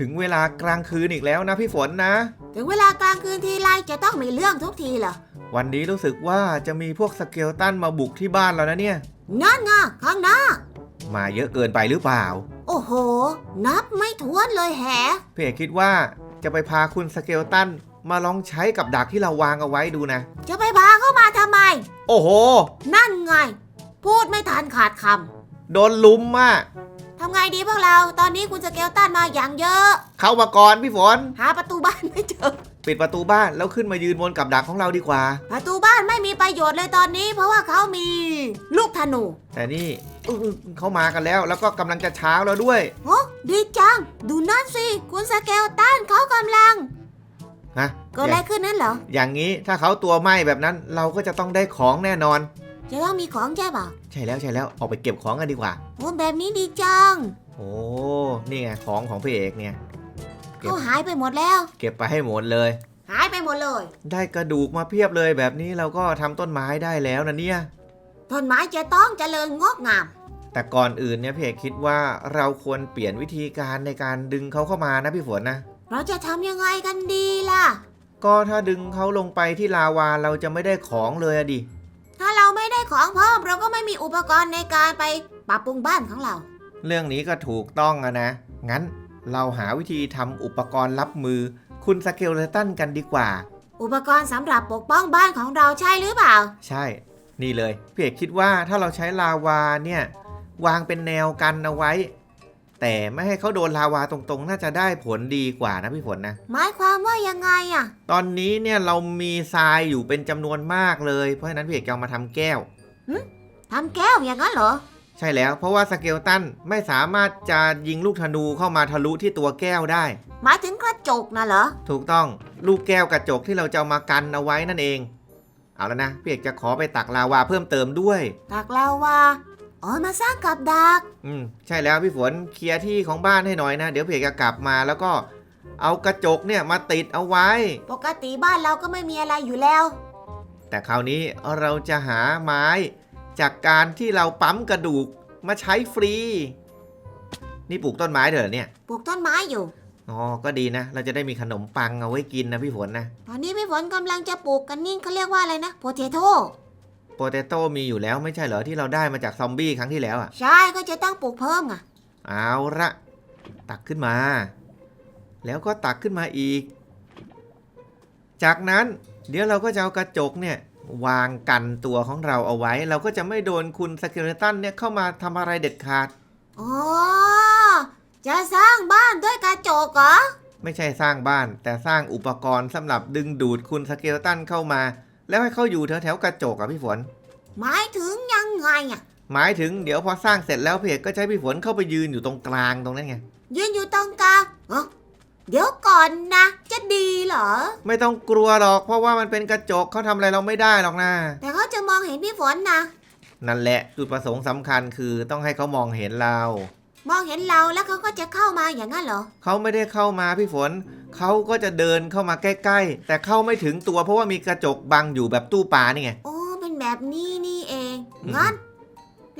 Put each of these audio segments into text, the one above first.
ถึงเวลากลางคืนอีกแล้วนะพี่ฝนนะ ถึงเวลากลางคืนทีไรจะต้องมีเรื่องทุกทีเหรอ วันนี้รู้สึกว่าจะมีพวกสเกลตันมาบุกที่บ้านเรานะเนี่ย นั่นไงข้างหน้า มาเยอะเกินไปหรือเปล่า โอ้โห นับไม่ถ้วนเลยแฮะพี่เอกคิดว่าจะไปพาคุณสเกลตันมาลองใช้กับดักที่เราวางเอาไว้ดูนะ จะไปพาเข้ามาทำไม โอ้โห นั่นไง พูดไม่ทันขาดคโดนลุมอะำ ทำไงดีพวกเรา ตอนนี้คุณสเกลตันมาอย่างเยอะ เข้ามาก่อนพี่ฝน หาประตูบ้านไม่เจอ ปิดประตูบ้านแล้วขึ้นมายืนบนกับดักของเราดีกว่า ประตูบ้านไม่มีประโยชน์เลยตอนนี้ เพราะว่าเขามีลูกธนูแต่นี่อื้อเขามากันแล้ว แล้วก็กำลังจะเช้าแล้วด้วย โอ้ดีจัง ดูนั่นสิ คุณสเกลตันเขากำลังฮะ เกิดอะไรขึ้นนั่นเหรอ อย่างนี้ถ้าเขาตัวไหม้แบบนั้นเราก็จะต้องได้ของแน่นอน จะต้องมีของใช่เปล่าใช่แล้วใช่แล้วออกไปเก็บของกันดีกว่าโอ้แบบนี้ดีจังโอ้นี่ไงของของพี่เอกเนี่ย เก็บ เขาหายไปหมดแล้ว เก็บไปให้หมดเลย หายไปหมดเลย ได้กระดูกมาเพียบเลยแบบนี้เราก็ทำต้นไม้ได้แล้วนะเนี่ย ต้นไม้จะต้องเจริญงอกงาม แต่ก่อนอื่นเนี่ยพี่เอกคิดว่าเราควรเปลี่ยนวิธีการในการดึงเขาเข้ามานะพี่ฝนนะ เราจะทำยังไงกันดีล่ะ ก็ถ้าดึงเขาลงไปที่ลาวาเราจะไม่ได้ของเลยอะดิถ้าเรา ไม่ได้ของเพิ่มเราก็ไม่มีอุปกรณ์ในการไปปรับปรุงบ้านของเรา เรื่องนี้ก็ถูกต้องอะนะ งั้นเราหาวิธีทำอุปกรณ์รับมือคุณสเกลเลตันกันดีกว่า อุปกรณ์สำหรับปกป้องบ้านของเราใช่หรือเปล่า ใช่ นี่เลยพี่เอกคิดว่าถ้าเราใช้ลาวาเนี่ย วางเป็นแนวกันเอาไว้ แต่ไม่ให้เขาโดนลาวาตรงๆ น่าจะได้ผลดีกว่านะพี่ฝนนะ หมายความว่ายังไงอะตอนนี้เนี่ยเรามีทรายอยู่เป็นจำนวนมากเลย เพราะฉะนั้นพี่เอกจะเอามาทำแก้ว ทำแก้วอย่างนั้นเหรอ ใช่แล้วเพราะว่าสเกลตันไม่สามารถจะยิงลูกธนูเข้ามาทะลุที่ตัวแก้วได้ หมายถึงกระจกนะเหรอ ถูกต้องลูกแก้วกระจกที่เราจะเอามากันเอาไว้นั่นเอง เอาแล้วนะพี่เอกจะขอไปตักลาวาเพิ่มเติมด้วย ตักเราว่า อ๋อมาสร้างกับดัก อืมใช่แล้วพี่ฝนเคลียร์ที่ของบ้านให้หน่อยนะ เดี๋ยวพี่เอกจะกลับมาแล้วก็เอากระจกเนี่ยมาติดเอาไว้ ปกติบ้านเราก็ไม่มีอะไรอยู่แล้ว แต่คราวนี้เราจะหาไม้ จากการที่เราปั๊มกระดูกมาใช้ฟรี นี่ปลูกต้นไม้เถอะเนี่ยปลูกต้นไม้อยู่ อ๋อก็ดีนะ เราจะได้มีขนมปังเอาไว้กินนะพี่ฝนนะ ตอนนี้พี่ฝนกำลังจะปลูกกันนี่เขาเรียกว่าอะไรนะโพเทโต้ โปเตโต้มีอยู่แล้วไม่ใช่เหรอที่เราได้มาจากซอมบี้ครั้งที่แล้วอะ ใช่ก็จะต้องปลูกเพิ่มอะ เอาละตักขึ้นมา แล้วก็ตักขึ้นมาอีก จากนั้นเดี๋ยวเราก็จะเอากระจกเนี่ยวางกันตัวของเราเอาไว้ เราก็จะไม่โดนคุณสเกเลตันเนี่ยเข้ามาทำอะไรเด็ดขาดอ๋อจะสร้างบ้านด้วยกระจกเหรอ ไม่ใช่สร้างบ้าน แต่สร้างอุปกรณ์สำหรับดึงดูดคุณสเกเลตันเข้ามา แล้วให้เขาอยู่แถวแถวๆกระจกอะพี่ฝน หมายถึงยังไงอะ หมายถึงเดี๋ยวพอสร้างเสร็จแล้วเพจก็ใช้พี่ฝนเข้าไปยืนอยู่ตรงกลางตรงนั้นไง ยืนอยู่ตรงกลางเอ้าเดี๋ยวก่อนนะ จะดีเหรอ ไม่ต้องกลัวหรอกเพราะว่ามันเป็นกระจกเขาทำอะไรเราไม่ได้หรอกนะ แต่เขาจะมองเห็นพี่ฝนนะ นั่นแหละจุดประสงค์สำคัญคือต้องให้เขามองเห็นเรา มองเห็นเราแล้วเขาก็จะเข้ามาอย่างนั้นเหรอ เขาไม่ได้เข้ามาพี่ฝน เขาก็จะเดินเข้ามาใกล้ๆ แต่เข้าไม่ถึงตัวเพราะว่ามีกระจกบังอยู่แบบตู้ปลานี่ไง โอ้เป็นแบบนี้นี่เองอืมงั้น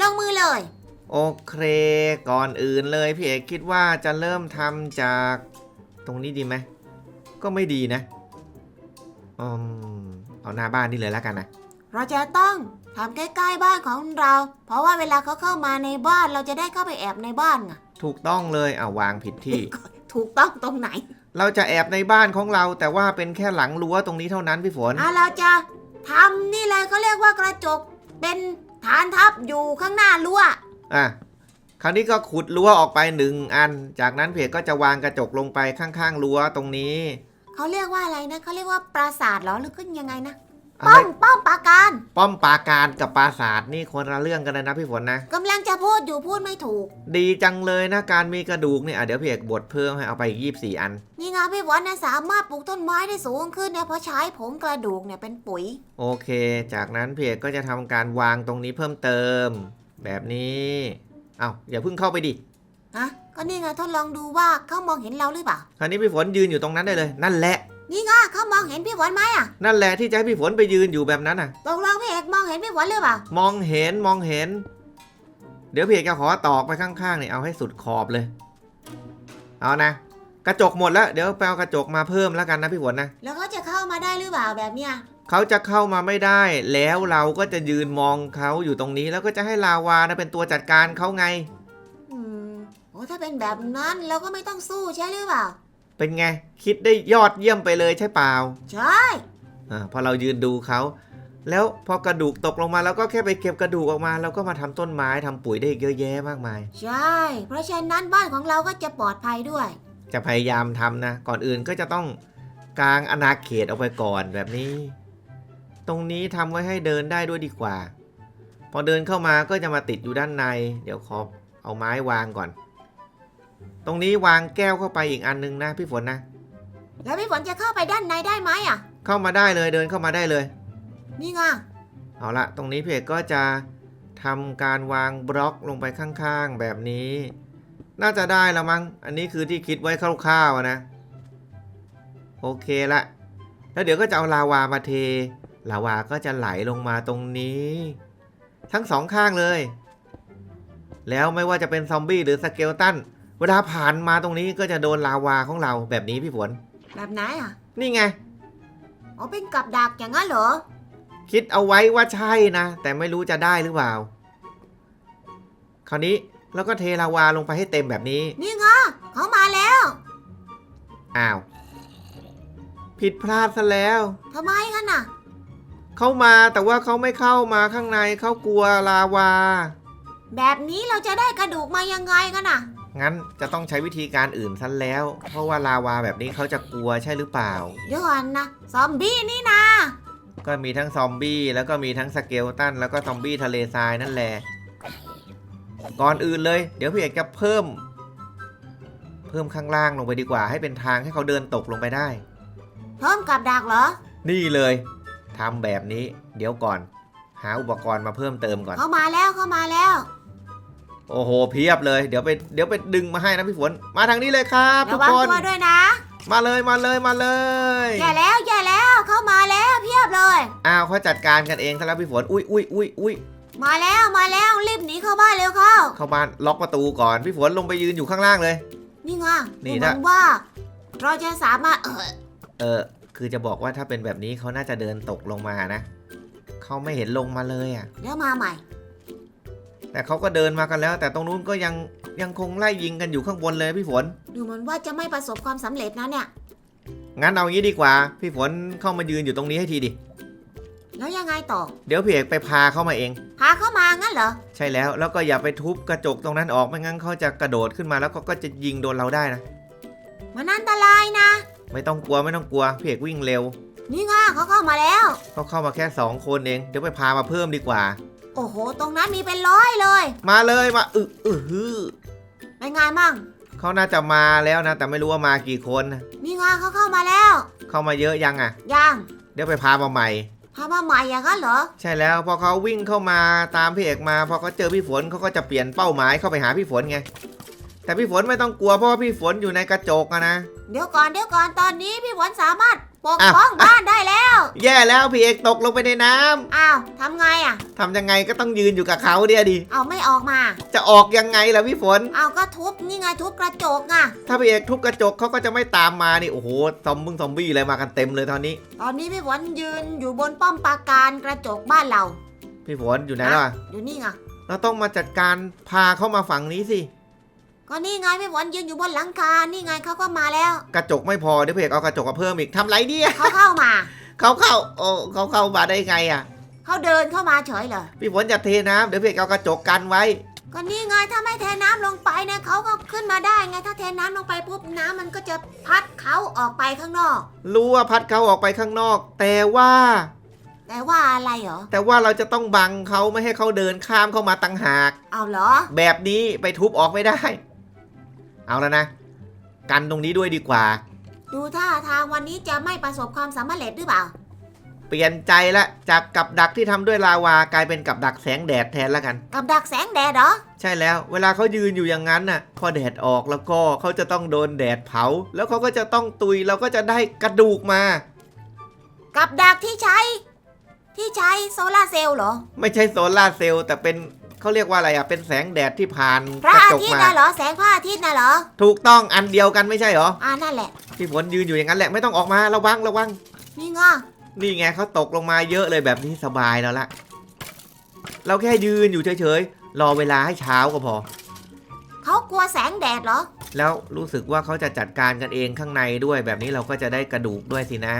ลงมือเลย โอเค ก่อนอื่นเลยพี่เอกคิดว่าจะเริ่มทำจากตรงนี้ดีไหม ก็ไม่ดีนะอืมเอาหน้าบ้านนี่เลยแล้วกันนะ เราจะต้องทำใกล้ๆบ้านของเรา เพราะว่าเวลาเขาเข้ามาในบ้านเราจะได้เข้าไปแอบในบ้านไง ถูกต้องเลยเอาวางผิดที่ ถูกต้องตรงไหน เราจะแอบในบ้านของเรา แต่ว่าเป็นแค่หลังรั้วตรงนี้เท่านั้นพี่ฝน อะเราจะทำนี่เลยเขาเรียกว่ากระจกเป็นฐานทัพอยู่ข้างหน้ารั้วอะคราวนี้ก็ขุดรั้วออกไปหนึ่งอัน จากนั้นเพจก็จะวางกระจกลงไปข้างๆรั้วตรงนี้ เขาเรียกว่าอะไรนะเขาเรียกว่าปราสาทเหรอหรือก็ยังไงนะอะ ป้ไรอมป้อมปราการ ป้อมปราการกับปราสาทนี่คนละเรื่องกันเลยนะพี่ฝนนะกำลังจะพูดอยู่พูดไม่ถูก ดีจังเลยนะการมีกระดูกเนี่ยอะเดี๋ยวพี่เอกบดเพิ่มให้เอาไปอีกยี่สี่อัน นี่ไงพี่ฝนนะสามารถปลูกต้นไม้ได้สูงขึ้นเนี่ยเพราะใช้ผงกระดูกเนี่ยเป็นปุ๋ย โอเค จากนั้นพี่เอกก็จะทำการวางตรงนี้เพิ่มเติม แบบนี้เอาอย่าเพิ่งเข้าไปดิฮะก็นี่ไงทดลองดูว่าเขามองเห็นเราหรือเปล่าคราวนี้พี่ฝนยืนอยู่ตรงนั้นได้เลย นั่นแหละ นี่ไงเขามองเห็นพี่ฝนไหมอะนั่นแหละที่จะให้พี่ฝนไปยืนอยู่แบบนั้นน่ะ ตกลงพี่เอกมองเห็นพี่ฝนหรือเปล่ามองเห็นมองเห็น เดี๋ยวพี่เอกจะขอตอกไปข้างๆเนี่ยเอาให้สุดขอบเลย เอานะ กระจกหมดแล้ว เดี๋ยวไปเอากระจกมาเพิ่มแล้วกันนะพี่ฝนนะแล้วเขาจะเข้ามาได้หรือเปล่าแบบเนี้ยเขาจะเข้ามาไม่ได้ แล้วเราก็จะยืนมองเขาอยู่ตรงนี้ แล้วก็จะให้ลาวานะเป็นตัวจัดการเขาไง อืมโอ้ถ้าเป็นแบบนั้นเราก็ไม่ต้องสู้ใช่หรือเปล่า เป็นไง คิดได้ยอดเยี่ยมไปเลยใช่เปล่าใช่ อาพอเรายืนดูเขา แล้วพอกระดูกตกลงมาเราก็แค่ไปเก็บกระดูกออกมา แล้วก็มาทำต้นไม้ทำปุ๋ยได้อีกเยอะแยะมากมาย ใช่ เพราะฉะนั้นบ้านของเราก็จะปลอดภัยด้วย จะพยายามทำนะ ก่อนอื่นก็จะต้องกางอาณาเขตเอาไปก่อนแบบนี้ ตรงนี้ทำไว้ให้เดินได้ด้วยดีกว่า พอเดินเข้ามาก็จะมาติดอยู่ด้านใน เดี๋ยวขอเอาไม้วางก่อน ตรงนี้วางแก้วเข้าไปอีกอันนึงนะพี่ฝนนะ แล้วพี่ฝนจะเข้าไปด้านในได้ไหมอะ เข้ามาได้เลยเดินเข้ามาได้เลย นี่ไงเอาละตรงนี้เพจก็จะทำการวางบล็อกลงไปข้างๆแบบนี้ น่าจะได้แล้วมั้ง อันนี้คือที่คิดไว้คร่าวๆอะนะ โอเคละ แล้วเดี๋ยวก็จะเอาลาวามาเท ลาวาก็จะไหลลงมาตรงนี้ ทั้งสองข้างเลย แล้วไม่ว่าจะเป็นซอมบี้หรือสเกลตัน เวลาผ่านมาตรงนี้ก็จะโดนลาวาของเราแบบนี้พี่ฝน แบบไหนอะ นี่ไง อ๋อเป็นกับดักอย่างนั้นเหรอ คิดเอาไว้ว่าใช่นะ แต่ไม่รู้จะได้หรือเปล่า คราวนี้เราก็เทลาวาลงไปให้เต็มแบบนี้ นี่ไงเขามาแล้ว อ้าว ผิดพลาดซะแล้ว ทำไมกันน่ะ เขามาแต่ว่าเขาไม่เข้ามาข้างในเขากลัวลาวา แบบนี้เราจะได้กระดูกมายังไงกันน่ะ งั้นจะต้องใช้วิธีการอื่นซะแล้ว เพราะว่าลาวาแบบนี้เขาจะกลัวใช่หรือเปล่า เดี๋ยวก่อนนะ ซอมบี้นี่นะ ก็มีทั้งซอมบี้แล้วก็มีทั้งสเกลตันแล้วก็ซอมบี้ทะเลทรายนั่นแหละ ก่อนอื่นเลย เดี๋ยวพี่เอกจะเพิ่ม เพิ่มข้างล่างลงไปดีกว่า ให้เป็นทางให้เขาเดินตกลงไปได้ เพิ่มกับดักเหรอ นี่เลยทำแบบนี้ เดี๋ยวก่อน หาอุปกรณ์มาเพิ่มเติมก่อน เขามาแล้วเขามาแล้ว โอ้โหเพียบเลยเดี๋ยวไปเดี๋ยวไปดึงมาให้นะพี่ฝนมาทางนี้เลยครับทุระกวังคน ตัวด้วยนะ มาเลยมาเลยมาเลยแย่แล้วแย่แล้วเข้ามาแล้วเพียบเลย อ้าวเขาจัดการกันเองซะแล้วพี่ฝนอุ้ยอุ้ยอุ้ยอุ้ยมาแล้วมาแล้วรีบหนีเข้าบ้านเร็วเข้า เข้าบ้านล็อกประตูก่อนพี่ฝนลงไปยืนอยู่ข้างล่างเลย นี่ไงนี่ดูเหนะมือนว่า เราจะสามารถเออเออคือจะบอกว่าถ้าเป็นแบบนี้เขาน่าจะเดินตกลงมานะเขาไม่เห็นลงมาเลยอะ เดี๋ยวมาใหม่ แต่เขาก็เดินมากันแล้ว แต่ตรงนู้นก็ยังยังคงไล่ยิงกันอยู่ข้างบนเลยพี่ฝน ดูเหมือนว่าจะไม่ประสบความสำเร็จนะเนี่ย งั้นเอางี้ดีกว่า พี่ฝนเข้ามายืนอยู่ตรงนี้ให้ทีดิ แล้วยังไงต่อ เดี๋ยวพี่เอกไปพาเข้ามาเอง พาเข้ามางั้นเหรอ ใช่แล้วแล้วก็อย่าไปทุบกระจกตรงนั้นออกไม่งั้นเขาจะกระโดดขึ้นมาแล้วก็ก็จะยิงโดนเราได้นะ มันอันตรายนะ ไม่ต้องกลัวไม่ต้องกลัวพี่เอกวิ่งเร็วนี่ไงเขาเข้ามาแล้ว เขาเข้ามาแค่สองคนเอง เดี๋ยวไปพามาเพิ่มดีกว่า โอ้โห ตรงนั้นมีเป็นร้อยเลยมาเลยมาอึอึฮือเป็นไงมั่งเขาน่าจะมาแล้วนะ แต่ไม่รู้ว่ามากี่คนนะนี่ไงเขาเข้ามาแล้ว เข้ามาเยอะยังอะ ยังเดี๋ยวไปพามาใหม่พามาใหม่อย่างนั้นเหรอ ใช่แล้วพอเขาวิ่งเข้ามาตามพี่เอกมาพอเขาเจอพี่ฝนเขาก็จะเปลี่ยนเป้าหมายเข้าไปหาพี่ฝนไง แต่พี่ฝนไม่ต้องกลัวเพราะว่าพี่ฝนอยู่ในกระจกอะนะ เดี๋ยวก่อนเดี๋ยวก่อนตอนนี้พี่ฝนสามารถ ปกอะป้องบ้านได้แล้ว แย่แล้วพี่เอกตกลงไปในน้ำอ้าวทำไงอะทำยังไงก็ต้องยืนอยู่กับเขาเดียวดิ เอาไม่ออกมา จะออกยังไงล่ะพี่ฝน เอาก็ทุบนี่ไงทุบกระจกไงถ้าพี่เอกทุบกระจกเขาก็จะไม่ตามมานี่โอ้โหซอมบึ้งซอมบี้อะไรมากันเต็มเลยตอนนี้ ตอนนี้พี่ฝนยืนอยู่บนป้อมปราการกระจกบ้านเรา พี่ฝนอยู่ไหนล่ะ อยู่นี่ไงเราต้องมาจัดการพาเข้ามาฝั่งนี้สิ ก็นี่ไงพี่ฝนยืนอยู่บนหลังคา นี่ไงเขาก็มาแล้ว กระจกไม่พอเดี๋ยวพี่เอกเอากระจกมาเพิ่มอีกทำไรเนี่ยเขาเข้ามา เขาเข้าโอ้เขาเข้ามาได้ไงอะ เขาเดินเข้ามาเฉยเลยพี่ฝนอย่าเทน้ำเดี๋ยวพี่เอกเอากระจกกันไว้ ก็นี่ไงถ้าไม่เทน้ำลงไปเนี่ยเขาก็ขึ้นมาได้ไงถ้าเทน้ำลงไปปุ๊บน้ำมันก็จะพัดเขาออกไปข้างนอก รู้ว่าพัดเขาออกไปข้างนอก แต่ว่า แต่ว่าอะไรเหรอ แต่ว่าเราจะต้องบังเขาไม่ให้เขาเดินข้ามเข้ามาตังหาก เอาเหรอ แบบนี้ไปทุบออกไม่ได้ เอาแล้วนะ กันตรงนี้ด้วยดีกว่า ดูท่าทางวันนี้จะไม่ประสบความสำเร็จหรือเปล่า เปลี่ยนใจละจากกับดักที่ทำด้วยลาวากลายเป็นกับดักแสงแดดแทนแล้วกัน กับดักแสงแดดเหรอ ใช่แล้ว เวลาเขายืนอยู่อย่างนั้นน่ะพอแดดออกแล้วก็เขาจะต้องโดนแดดเผา แล้วเขาก็จะต้องตุยเราก็จะได้กระดูกมา กับดักที่ใช้ ที่ใช้โซลาร์เซลล์เหรอ ไม่ใช่โซลาร์เซลล์แต่เป็น เขาเรียกว่าอะไรอะ เป็นแสงแดดที่ผ่านพระกระอาจกทิตย์มา น่ะเหรอแสงพระอาทิตย์น่ะเหรอถูกต้องอันเดียวกันไม่ใช่เหรอ อ่านั่นแหละพี่ฝนยืนอยู่อย่างนั้นแหละไม่ต้องออกมาระวังระวัง นี่ไงนี่ไงเขาตกลงมาเยอะเลยแบบนี้สบายแล้วละเราแค่ยืนอยู่เฉยๆ รอเวลาให้เช้าก็พอ เขากลัวแสงแดดเหรอแล้วรู้สึกว่าเขาจะจัดการกันเองข้างในด้วยแบบนี้เราก็จะได้กระดูกด้วยสินะ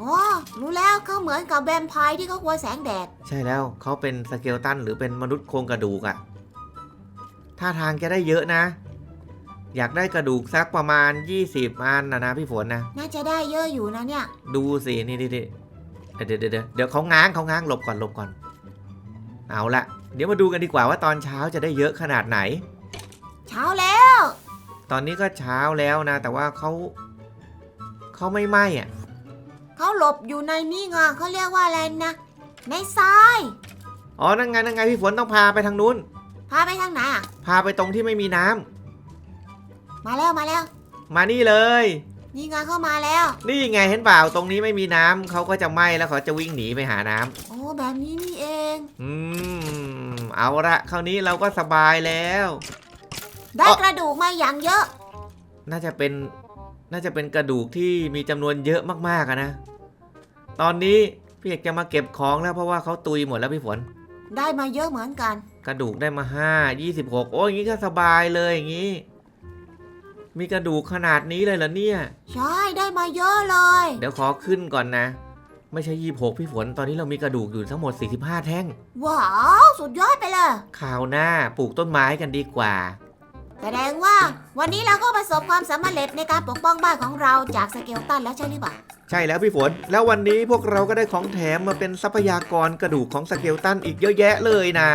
โอ้รู้แล้วเขาเหมือนกับแวมไพร์ที่เขากลัวแสงแดด ใช่แล้วเขาเป็นสเกลตันหรือเป็นมนุษย์โครงกระดูกอะท่าทางจะได้เยอะนะ อยากได้กระดูกสักประมาณ 20อันนะนะพี่ฝนนะ น่าจะได้เยอะอยู่นะเนี่ย ดูสินี่นี่นี่เดี๋ยวเดี๋ยวเดี๋ยวเดี๋ยวเขาง้างเขาง้างหลบก่อนหลบก่อน เอาละเดี๋ยวมาดูกันดีกว่าว่าตอนเช้าจะได้เยอะขนาดไหน เช้าแล้ว ตอนนี้ก็เช้าแล้วนะ แต่ว่าเขาเขาไม่ไหม้อะ เขาหลบอยู่ในนี่ไงเขาเรียกว่าอะไรนะในทรายอ๋อนั่นไงนั่นไงพี่ฝนต้องพาไปทางนู้น พาไปทางไหนอะ พาไปตรงที่ไม่มีน้ำมาแล้วมาแล้ว มานี่เลย นี่ไงเข้ามาแล้ว นี่ไงเห็นเปล่าตรงนี้ไม่มีน้ำเขาก็จะไหม้แล้วเขาจะวิ่งหนีไปหาน้ำโอ้แบบนี้นี่เอง อืมเอาละคราวนี้เราก็สบายแล้ว ได้อ๋อกระดูกมาอย่างเยอะ น่าจะเป็นน่าจะเป็นกระดูกที่มีจำนวนเยอะมากๆอะนะ ตอนนี้พี่เอกจะมาเก็บของแล้วเพราะว่าเขาตุยหมดแล้วพี่ฝน ได้มาเยอะเหมือนกัน กระดูกได้มาห้ายี่สิบหกโอ้ยอย่างงี้ก็สบายเลยอย่างงี้ มีกระดูกขนาดนี้เลยเหรอเนี่ย ใช่ได้มาเยอะเลย เดี๋ยวขอขึ้นก่อนนะ ไม่ใช่ยี่หกพี่ฝน ตอนนี้เรามีกระดูกอยู่ทั้งหมด 45 แท่ง ว้าวสุดยอดไปเลยคราวหน้าปลูกต้นไม้กันดีกว่า แสดงว่าวันนี้เราก็ประสบความสำเร็จในการปกป้องบ้านของเราจากสเกลตันแล้วใช่หรือเปล่า ใช่แล้วพี่ฝน แล้ววันนี้พวกเราก็ได้ของแถมมาเป็นทรัพยากรกระดูกของสเกลตันอีกเยอะแยะเลยนะ